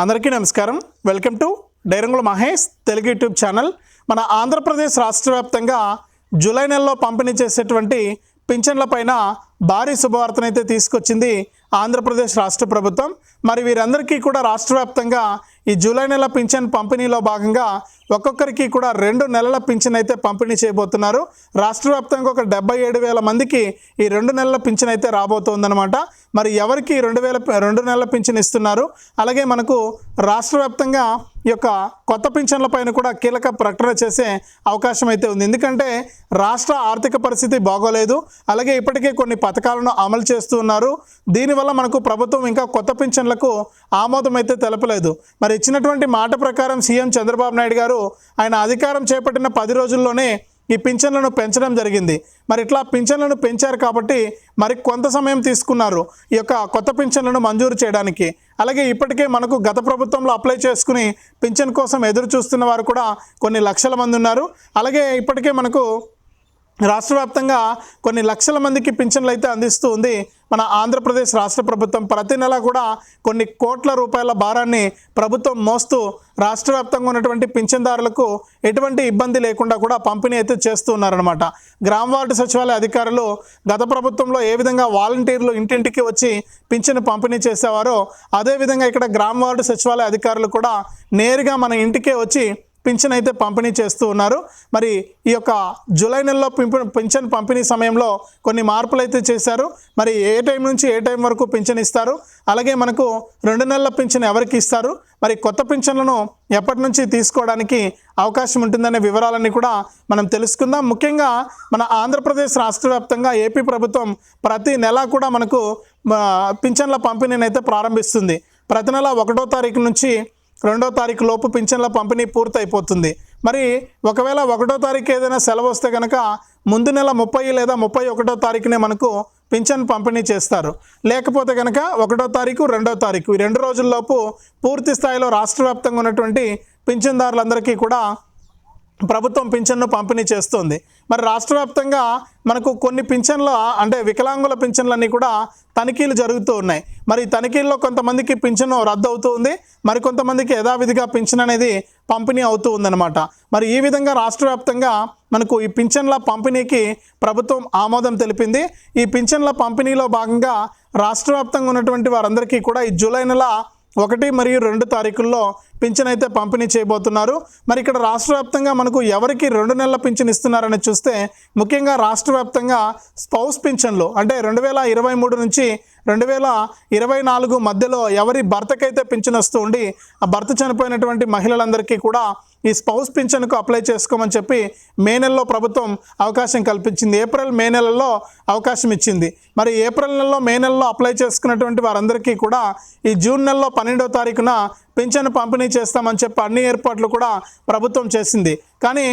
అందరికీ నమస్కారం. Welcome to Dairangula Mahesh Telugu YouTube channel. మన ఆంధ్రప్రదేశ్ రాష్ట్ర వ్యాప్తంగా జూలై నెలలో పంపిణీ చేసేటువంటి పింఛన్ల పైన భారీ శుభవార్తనైతే తీసుకొచ్చింది ఆంధ్రప్రదేశ్ రాష్ట్ర ప్రభుత్వం. మరి వీరందరికీ కూడా రాష్ట్ర వ్యాప్తంగా ఈ జూలై నెల పింఛన్ పంపిణీలో భాగంగా ఒక్కొక్కరికి కూడా రెండు నెలల పింఛన్ అయితే పంపిణీ చేయబోతున్నారు. రాష్ట్ర వ్యాప్తంగా ఒక డెబ్బై ఏడు వేల మందికి ఈ రెండు నెలల పింఛన్ అయితే రాబోతోందనమాట మరి ఎవరికి రెండు వేల రెండు నెలల పింఛన్ ఇస్తున్నారు? అలాగే మనకు రాష్ట్ర వ్యాప్తంగా ఈ యొక్క కొత్త పింఛన్ల పైన కూడా కీలక ప్రకటన చేసే అవకాశం అయితే ఉంది. ఎందుకంటే రాష్ట్ర ఆర్థిక పరిస్థితి బాగోలేదు. అలాగే ఇప్పటికే కొన్ని పథకాలను అమలు చేస్తూ ఉన్నారు. దీనివల్ల మనకు ప్రభుత్వం ఇంకా కొత్త పింఛన్లకు ఆమోదం అయితే తెలపలేదు. మరి ఇచ్చినటువంటి మాట ప్రకారం సీఎం చంద్రబాబు నాయుడు గారు ఆయన అధికారం చేపట్టిన పది రోజుల్లోనే ఈ పింఛన్లను పెంచడం జరిగింది. మరి ఇట్లా పింఛన్లను పెంచారు కాబట్టి మరి కొంత సమయం తీసుకున్నారు ఈ యొక్క కొత్త పింఛన్లను మంజూరు చేయడానికి. అలాగే ఇప్పటికే మనకు గత ప్రభుత్వంలో అప్లై చేసుకుని పింఛన్ కోసం ఎదురు చూస్తున్న వారు కూడా కొన్ని లక్షల మంది ఉన్నారు. అలాగే ఇప్పటికే మనకు రాష్ట్ర వ్యాప్తంగా కొన్ని లక్షల మందికి పింఛన్లు అయితే అందిస్తూ ఉంది. మన ఆంధ్రప్రదేశ్ రాష్ట్ర ప్రభుత్వం ప్రతి నెల కూడా కొన్ని కోట్ల రూపాయల భారాన్ని ప్రభుత్వం మోస్తూ రాష్ట్ర వ్యాప్తంగా ఉన్నటువంటి పింఛన్దారులకు ఎటువంటి ఇబ్బంది లేకుండా కూడా పంపిణీ అయితే చేస్తూ ఉన్నారనమాట గ్రామ వార్డు సచివాలయ అధికారులు గత ప్రభుత్వంలో ఏ విధంగా వాలంటీర్లు ఇంటింటికి వచ్చి పింఛను పంపిణీ చేసేవారో అదేవిధంగా ఇక్కడ గ్రామ వార్డు సచివాలయ అధికారులు కూడా నేరుగా మన ఇంటికే వచ్చి పింఛన్ అయితే పంపిణీ చేస్తూ ఉన్నారు. మరి ఈ యొక్క జూలై నెలలో పింఛన్ పంపిణీ సమయంలో కొన్ని మార్పులు అయితే చేశారు. మరి ఏ టైం నుంచి ఏ టైం వరకు పింఛన్ ఇస్తారు? అలాగే మనకు రెండు నెలల పింఛన్ ఎవరికి ఇస్తారు? మరి కొత్త పింఛన్లను ఎప్పటి నుంచి తీసుకోవడానికి అవకాశం ఉంటుందనే వివరాలన్నీ కూడా మనం తెలుసుకుందాం. ముఖ్యంగా మన ఆంధ్రప్రదేశ్ రాష్ట్ర వ్యాప్తంగా ఏపీ ప్రభుత్వం ప్రతి నెల కూడా మనకు పింఛన్ల పంపిణీని అయితే ప్రారంభిస్తుంది. ప్రతి నెల ఒకటో తారీఖు నుంచి రెండో తారీఖు లోపు పింఛన్ల పంపిణీ పూర్తయిపోతుంది. మరి ఒకవేళ ఒకటో తారీఖు ఏదైనా సెలవు వస్తే కనుక ముందు నెల ముప్పై లేదా ముప్పై ఒకటో తారీఖునే మనకు పింఛన్ పంపిణీ చేస్తారు. లేకపోతే కనుక ఒకటో తారీఖు రెండో తారీఖు ఈ రెండు రోజుల్లోపు పూర్తి స్థాయిలో రాష్ట్ర వ్యాప్తంగా ఉన్నటువంటి పింఛన్దారులందరికీ కూడా ప్రభుత్వం పింఛన్ను పంపిణీ చేస్తుంది. మరి రాష్ట్ర వ్యాప్తంగా మనకు కొన్ని పింఛన్ల అంటే వికలాంగుల పింఛన్లన్నీ కూడా తనిఖీలు జరుగుతూ ఉన్నాయి. మరి తనిఖీల్లో కొంతమందికి పింఛను రద్దు అవుతూ ఉంది. మరి కొంతమందికి యథావిధిగా పింఛన్ అనేది పంపిణీ అవుతూ ఉందన్నమాట. మరి ఈ విధంగా రాష్ట్ర వ్యాప్తంగా మనకు ఈ పింఛన్ల పంపిణీకి ప్రభుత్వం ఆమోదం తెలిపింది. ఈ పింఛన్ల పంపిణీలో భాగంగా రాష్ట్ర వ్యాప్తంగా ఉన్నటువంటి వారందరికీ కూడా ఈ జూలై నెల ఒకటి మరియు రెండు తారీఖుల్లో పింఛన్ అయితే పంపిణీ చేయబోతున్నారు. మరి ఇక్కడ రాష్ట్ర వ్యాప్తంగా మనకు ఎవరికి రెండు నెలల పింఛన్ ఇస్తున్నారని చూస్తే ముఖ్యంగా రాష్ట్ర వ్యాప్తంగా స్పౌస్ పింఛన్లు అంటే రెండు వేల ఇరవై మూడు నుంచి రెండు వేల ఇరవై నాలుగు మధ్యలో ఎవరి భర్తకైతే పింఛన్ వస్తూ ఉండి ఆ భర్త చనిపోయినటువంటి మహిళలందరికీ కూడా ఈ స్పౌస్ పింఛన్కు అప్లై చేసుకోమని చెప్పి మే నెలలో ప్రభుత్వం అవకాశం కల్పించింది. ఏప్రిల్ మే నెలలో అవకాశం ఇచ్చింది. మరి ఏప్రిల్ నెలలో మే నెలలో అప్లై చేసుకున్నటువంటి వారందరికీ కూడా ఈ జూన్ నెలలో పన్నెండవ తారీఖున పింఛన్ పంపిణీ చేస్తామని చెప్పి అన్ని ఏర్పాట్లు కూడా ప్రభుత్వం చేసింది. కానీ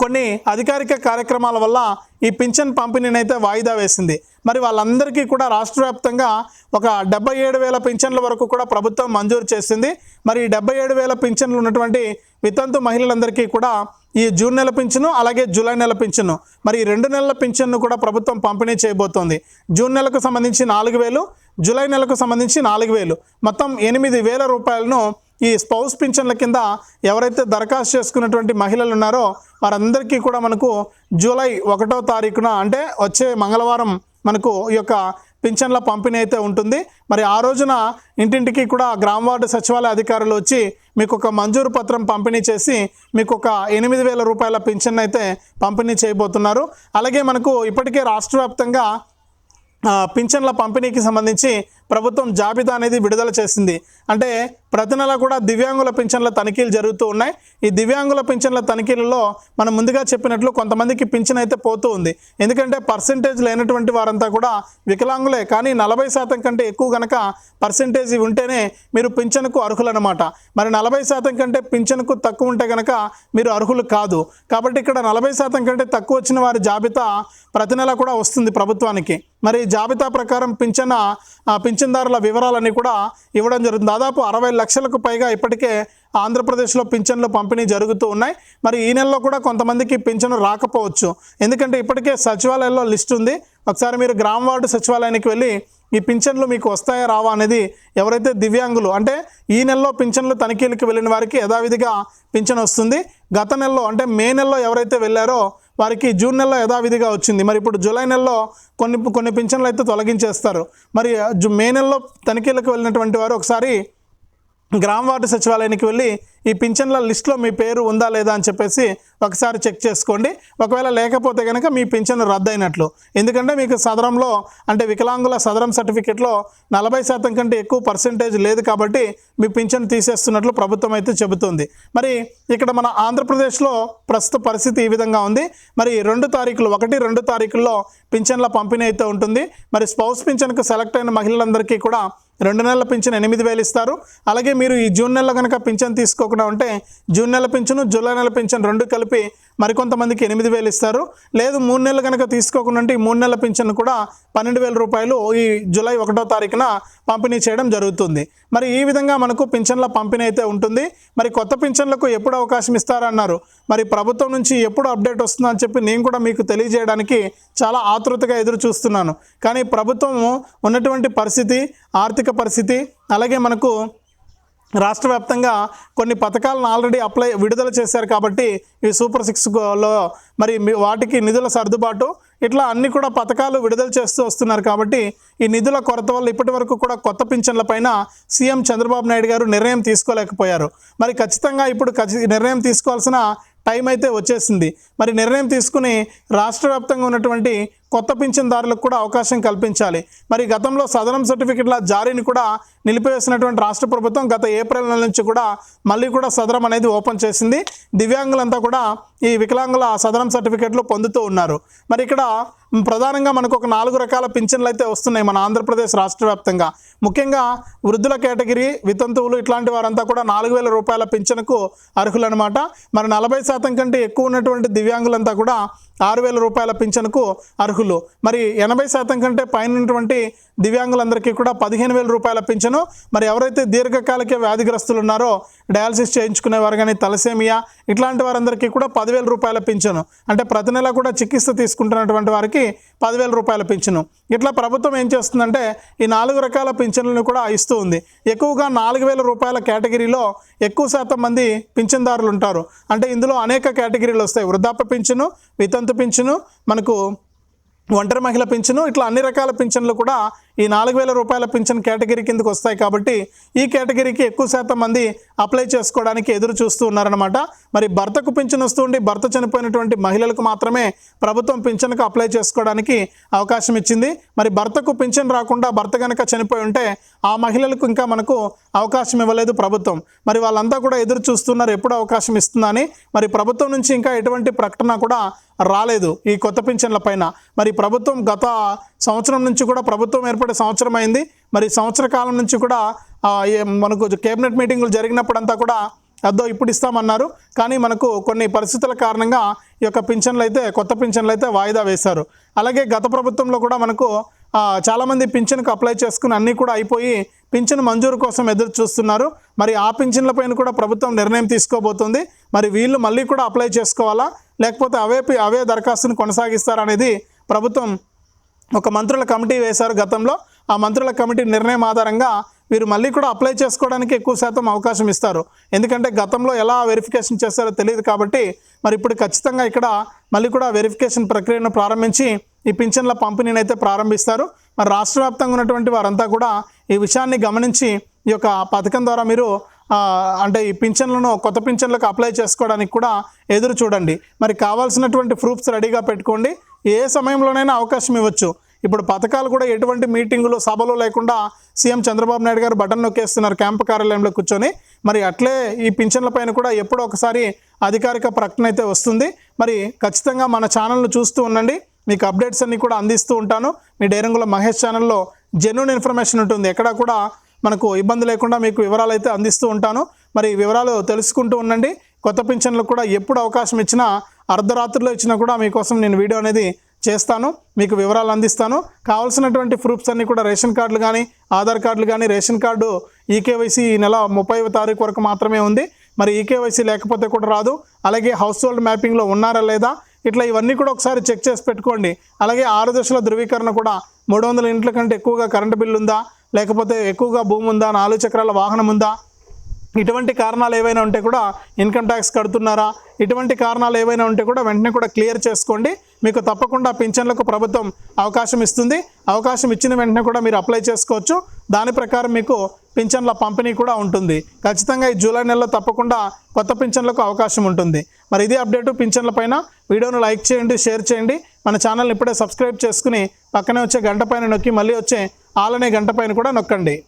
కొన్ని అధికారిక కార్యక్రమాల వల్ల ఈ పింఛన్ పంపిణీని అయితే వాయిదా వేసింది. మరి వాళ్ళందరికీ కూడా రాష్ట్ర వ్యాప్తంగా ఒక డెబ్బై ఏడు వేల పింఛన్ల వరకు కూడా ప్రభుత్వం మంజూరు చేసింది. మరి ఈ డెబ్బై ఏడు వేల పింఛన్లు ఉన్నటువంటి వితంతు మహిళలందరికీ కూడా ఈ జూన్ నెల పింఛను అలాగే జూలై నెల పింఛను. మరి ఈ రెండు నెలల పింఛన్ను కూడా ప్రభుత్వం పంపిణీ చేయబోతోంది. జూన్ నెలకు సంబంధించి నాలుగు వేలు జూలై నెలకు సంబంధించి నాలుగు వేలు. మొత్తం ఎనిమిది వేల రూపాయలను ఈ స్పౌస్ పింఛన్ల కింద ఎవరైతే దరఖాస్తు చేసుకున్నటువంటి మహిళలు ఉన్నారో వారందరికీ కూడా మనకు జూలై ఒకటో తారీఖున అంటే వచ్చే మంగళవారం మనకు ఈ యొక్క పింఛన్ల పంపిణీ అయితే ఉంటుంది. మరి ఆ రోజున ఇంటింటికి కూడా గ్రామ వార్డు సచివాలయ అధికారులు వచ్చి మీకు ఒక మంజూరు పత్రం పంపిణీ చేసి మీకు ఒక ఎనిమిది వేల రూపాయల పింఛన్ అయితే పంపిణీ చేయబోతున్నారు. అలాగే మనకు ఇప్పటికే రాష్ట్ర వ్యాప్తంగా పింఛన్ల పంపిణీకి సంబంధించి ప్రభుత్వం జాబితా అనేది విడుదల చేసింది. అంటే ప్రతి నెల కూడా దివ్యాంగుల పింఛన్ల తనిఖీలు జరుగుతూ ఉన్నాయి. ఈ దివ్యాంగుల పింఛన్ల తనిఖీలలో మనం ముందుగా చెప్పినట్లు కొంతమందికి పింఛన్ అయితే పోతూ ఉంది. ఎందుకంటే పర్సంటేజ్ లేనటువంటి వారంతా కూడా వికలాంగులే. కానీ నలభై శాతం కంటే ఎక్కువ గనక పర్సంటేజ్ ఉంటేనే మీరు పింఛన్కు అర్హులన్నమాట. మరి నలభై శాతం కంటే పింఛన్కు తక్కువ ఉంటే కనుక మీరు అర్హులు కాదు. కాబట్టి ఇక్కడ నలభై శాతం కంటే తక్కువ వచ్చిన వారి జాబితా ప్రతి నెల కూడా వస్తుంది ప్రభుత్వానికి. మరి జాబితా ప్రకారం పింఛన పింఛన్ పింఛన్దారుల వివరాలన్నీ కూడా ఇవ్వడం జరుగుతుంది. దాదాపు అరవై లక్షలకు పైగా ఇప్పటికే ఆంధ్రప్రదేశ్లో పింఛన్లు పంపిణీ జరుగుతూ ఉన్నాయి. మరి ఈ నెలలో కూడా కొంతమందికి పింఛను రాకపోవచ్చు. ఎందుకంటే ఇప్పటికే సచివాలయంలో లిస్ట్ ఉంది. ఒకసారి మీరు గ్రామ వార్డు సచివాలయానికి వెళ్ళి ఈ పింఛన్లు మీకు వస్తాయా రావా అనేది ఎవరైతే దివ్యాంగులు అంటే ఈ నెలలో పింఛన్లు తనిఖీలకు వెళ్ళిన వారికి యథావిధిగా పింఛన్ వస్తుంది. గత నెలలో అంటే మే నెలలో ఎవరైతే వెళ్ళారో వారికి జూన్ నెలలో యథావిధిగా వచ్చింది. మరి ఇప్పుడు జూలై నెలలో కొన్ని కొన్ని పింఛన్లు అయితే తొలగించేస్తారు. మరి జు- మే నెలలో తనిఖీలకు వెళ్ళినటువంటి వారు ఒకసారి గ్రామ వార్డు సచివాలయానికి వెళ్ళి ఈ పింఛన్ల లిస్ట్లో మీ పేరు ఉందా లేదా అని చెప్పేసి ఒకసారి చెక్ చేసుకోండి. ఒకవేళ లేకపోతే కనుక మీ పింఛన్ రద్దయినట్లు. ఎందుకంటే మీకు సదరంలో అంటే వికలాంగుల సదరం సర్టిఫికేట్లో నలభై శాతం కంటే ఎక్కువ పర్సెంటేజ్ లేదు కాబట్టి మీ పింఛన్ తీసేస్తున్నట్లు ప్రభుత్వం అయితే చెబుతుంది. మరి ఇక్కడ మన ఆంధ్రప్రదేశ్లో ప్రస్తుత పరిస్థితి ఈ విధంగా ఉంది. మరి రెండు తారీఖులు ఒకటి రెండు తారీఖుల్లో పింఛన్ల పంపిణీ అయితే ఉంటుంది. మరి స్పౌస్ పింఛన్కు సెలెక్ట్ అయిన మహిళలందరికీ కూడా రెండు నెలల పింఛన్ ఎనిమిది వేలు ఇస్తారు. అలాగే మీరు ఈ జూన్ నెలలో కనుక పింఛన్ తీసుకోకుండా ఉంటే జూన్ నెల పింఛను జూలై నెల పింఛన్ రెండు కలిపి మరికొంతమందికి ఎనిమిది వేలు ఇస్తారు. లేదు మూడు నెలలు కనుక తీసుకోకుండా ఉంటే ఈ మూడు నెలల పింఛన్ కూడా పన్నెండు వేల రూపాయలు ఈ జూలై ఒకటో తారీఖున పంపిణీ చేయడం జరుగుతుంది. మరి ఈ విధంగా మనకు పింఛన్ల పంపిణీ అయితే ఉంటుంది. మరి కొత్త పింఛన్లకు ఎప్పుడు అవకాశం ఇస్తారన్నారు. మరి ప్రభుత్వం నుంచి ఎప్పుడు అప్డేట్ వస్తుందని చెప్పి నేను కూడా మీకు తెలియజేయడానికి చాలా ఆతృతగా ఎదురు చూస్తున్నాను కానీ ప్రభుత్వం ఉన్నటువంటి పరిస్థితి ఆర్థిక పరిస్థితి. అలాగే మనకు రాష్ట్ర వ్యాప్తంగా కొన్ని పథకాలను ఆల్రెడీ అప్లై విడుదల చేశారు కాబట్టి ఈ సూపర్ సిక్స్లో మరి వాటికి నిధుల సర్దుబాటు ఇట్లా అన్ని కూడా పథకాలు విడుదల చేస్తూ వస్తున్నారు కాబట్టి ఈ నిధుల కొరత వల్ల ఇప్పటి వరకు కూడా కొత్త పింఛన్ల పైన సీఎం చంద్రబాబు నాయుడు గారు నిర్ణయం తీసుకోలేకపోయారు. మరి ఖచ్చితంగా ఇప్పుడు నిర్ణయం తీసుకోవాల్సిన టైం అయితే వచ్చేసింది. మరి నిర్ణయం తీసుకుని రాష్ట్ర వ్యాప్తంగా ఉన్నటువంటి కొత్త పింఛన్దారులకు కూడా అవకాశం కల్పించాలి. మరి గతంలో సదనం సర్టిఫికెట్ల జారీని కూడా నిలిపివేసినటువంటి రాష్ట్ర ప్రభుత్వం గత ఏప్రిల్ నెల నుంచి కూడా మళ్ళీ కూడా సదనం అనేది ఓపెన్ చేసింది. దివ్యాంగులంతా కూడా ఈ వికలాంగుల సదనం సర్టిఫికెట్లు పొందుతూ ఉన్నారు. మరి ఇక్కడ ప్రధానంగా మనకు ఒక నాలుగు రకాల పింఛన్లు అయితే వస్తున్నాయి మన ఆంధ్రప్రదేశ్ రాష్ట్ర వ్యాప్తంగా. ముఖ్యంగా వృద్ధుల కేటగిరీ వితంతువులు ఇట్లాంటి వారంతా కూడా నాలుగు వేల రూపాయల పింఛన్కు అర్హులు అనమాట మరి నలభై శాతం కంటే ఎక్కువ ఉన్నటువంటి దివ్యాంగులంతా కూడా ఆరు వేల రూపాయల పింఛన్కు అర్హులు. మరి ఎనభై శాతం కంటే పైన ఉన్నటువంటి దివ్యాంగులందరికీ కూడా పదిహేను వేల రూపాయల పింఛను. మరి ఎవరైతే దీర్ఘకాలిక వ్యాధిగ్రస్తులు ఉన్నారో డయాలసిస్ చేయించుకునేవారు కానీ తలసేమియా ఇట్లాంటి వారందరికీ కూడా పదివేల రూపాయల పింఛను. అంటే ప్రతి నెల కూడా చికిత్స తీసుకుంటున్నటువంటి వారికి పదివేల రూపాయల పింఛను. ఇట్లా ప్రభుత్వం ఏం చేస్తుందంటే ఈ నాలుగు రకాల పింఛన్లను కూడా ఇస్తూ ఉంది. ఎక్కువగా నాలుగు వేల రూపాయల కేటగిరీలో ఎక్కువ శాతం మంది పింఛన్దారులు ఉంటారు. అంటే ఇందులో అనేక కేటగిరీలు వస్తాయి. వృద్ధాప్య పింఛను వితంతు పింఛను మనకు ఒంటరి మహిళ పింఛను ఇట్లా అన్ని రకాల పింఛన్లు కూడా ఈ నాలుగు వేల రూపాయల పింఛన్ కేటగిరీ కిందకు వస్తాయి కాబట్టి ఈ కేటగిరీకి ఎక్కువ శాతం మంది అప్లై చేసుకోవడానికి ఎదురు చూస్తూ ఉన్నారనమాట మరి భర్తకు పింఛన్ వస్తుండి భర్త చనిపోయినటువంటి మహిళలకు మాత్రమే ప్రభుత్వం పింఛన్కు అప్లై చేసుకోవడానికి అవకాశం ఇచ్చింది. మరి భర్తకు పింఛన్ రాకుండా భర్త కనుక చనిపోయి ఉంటే ఆ మహిళలకు ఇంకా మనకు అవకాశం ఇవ్వలేదు ప్రభుత్వం. మరి వాళ్ళంతా కూడా ఎదురు చూస్తున్నారు ఎప్పుడు అవకాశం ఇస్తుందని. మరి ప్రభుత్వం నుంచి ఇంకా ఎటువంటి ప్రకటన కూడా రాలేదు ఈ కొత్త పింఛన్ల పైన. మరి ప్రభుత్వం గత సంవత్సరం నుంచి కూడా ప్రభుత్వం ఏర్పడే సంవత్సరం అయింది. మరి సంవత్సర కాలం నుంచి కూడా మనకు కేబినెట్ మీటింగులు జరిగినప్పుడంతా కూడా అద్దో ఇప్పుడు ఇస్తామన్నారు. కానీ మనకు కొన్ని పరిస్థితుల కారణంగా ఈ యొక్క పింఛన్లు అయితే కొత్త పింఛన్లు అయితే వాయిదా వేశారు. అలాగే గత ప్రభుత్వంలో కూడా మనకు చాలామంది పింఛన్కు అప్లై చేసుకుని అన్నీ కూడా అయిపోయి పింఛన్ మంజూరు కోసం ఎదురు చూస్తున్నారు. మరి ఆ పింఛన్లపైన కూడా ప్రభుత్వం నిర్ణయం తీసుకోబోతుంది. మరి వీళ్ళు మళ్ళీ కూడా అప్లై చేసుకోవాలా? లేకపోతే అవే అవే దరఖాస్తును కొనసాగిస్తారనేది ప్రభుత్వం ఒక మంత్రుల కమిటీ వేశారు గతంలో. ఆ మంత్రుల కమిటీ నిర్ణయం ఆధారంగా వీరు మళ్ళీ కూడా అప్లై చేసుకోవడానికి ఎక్కువ శాతం అవకాశం ఇస్తారు. ఎందుకంటే గతంలో ఎలా వెరిఫికేషన్ చేస్తారో తెలియదు కాబట్టి మరి ఇప్పుడు ఖచ్చితంగా ఇక్కడ మళ్ళీ కూడా వెరిఫికేషన్ ప్రక్రియను ప్రారంభించి ఈ పింఛన్ల పంపిణీని అయితే ప్రారంభిస్తారు. మరి రాష్ట్ర వ్యాప్తంగా ఉన్నటువంటి వారంతా కూడా ఈ విషయాన్ని గమనించి ఈ యొక్క పథకం ద్వారా మీరు అంటే ఈ పింఛన్లను కొత్త పింఛన్లకు అప్లై చేసుకోవడానికి కూడా ఎదురు చూడండి. మరి కావాల్సినటువంటి ప్రూఫ్స్ రెడీగా పెట్టుకోండి. ఏ సమయంలోనైనా అవకాశం ఇవ్వచ్చు. ఇప్పుడు పథకాలు కూడా ఎటువంటి మీటింగులు సభలు లేకుండా సీఎం చంద్రబాబు నాయుడు గారు బటన్ నొక్కేస్తున్నారు క్యాంపు కార్యాలయంలో కూర్చొని. మరి అట్లే ఈ పింఛన్ల పైన కూడా ఎప్పుడో ఒకసారి అధికారిక ప్రకటన అయితే వస్తుంది. మరి ఖచ్చితంగా మన ఛానల్ను చూస్తూ ఉండండి. మీకు అప్డేట్స్ అన్నీ కూడా అందిస్తూ ఉంటాను. మీ డైరంగుల మహేష్ ఛానల్లో జెన్యున్ ఇన్ఫర్మేషన్ ఉంటుంది. ఎక్కడ కూడా మనకు ఇబ్బంది లేకుండా మీకు వివరాలు అయితే అందిస్తూ ఉంటాను. మరి వివరాలు తెలుసుకుంటూ ఉండండి. కొత్త పింఛన్లకు కూడా ఎప్పుడు అవకాశం ఇచ్చినా అర్ధరాత్రిలో ఇచ్చినా కూడా మీకోసం నేను వీడియో అనేది చేస్తాను. మీకు వివరాలు అందిస్తాను. కావాల్సినటువంటి ప్రూఫ్స్ అన్నీ కూడా రేషన్ కార్డులు కానీ ఆధార్ కార్డులు కానీ రేషన్ కార్డు ఈకేవైసీ ఈ నెల ముప్పై తారీఖు వరకు మాత్రమే ఉంది. మరి ఈకేవైసీ లేకపోతే కూడా రాదు. అలాగే హౌస్ హోల్డ్ మ్యాపింగ్లో ఉన్నారా లేదా? ఇట్లా ఇవన్నీ కూడా ఒకసారి చెక్ చేసి పెట్టుకోండి. అలాగే ఆరు దశల ధృవీకరణ కూడా మూడు వందల ఇంట్ల కంటే ఎక్కువగా కరెంటు బిల్లు ఉందా లేకపోతే ఎక్కువగా భూమి ఉందా? నాలుగు చక్రాల వాహనం ఉందా? ఇటువంటి కారణాలు ఏవైనా ఉంటే కూడా ఇన్కమ్ ట్యాక్స్ కడుతున్నారా? ఇటువంటి కారణాలు ఏవైనా ఉంటే కూడా వెంటనే కూడా క్లియర్ చేసుకోండి. మీకు తప్పకుండా పింఛన్లకు ప్రభుత్వం అవకాశం ఇస్తుంది. అవకాశం ఇచ్చిన వెంటనే కూడా మీరు అప్లై చేసుకోవచ్చు. దాని ప్రకారం మీకు పింఛన్ల పంపిణీ కూడా ఉంటుంది. ఖచ్చితంగా ఈ జూలై నెలలో తప్పకుండా కొత్త పింఛన్లకు అవకాశం ఉంటుంది. మరి ఇదే అప్డేటు పింఛన్ల పైన. వీడియోను లైక్ చేయండి షేర్ చేయండి. మన ఛానల్ని ఇప్పుడే సబ్స్క్రైబ్ చేసుకుని పక్కనే వచ్చే గంట పైన నొక్కి మళ్ళీ వచ్చే ఆలనే గంట పైన కూడా నొక్కండి.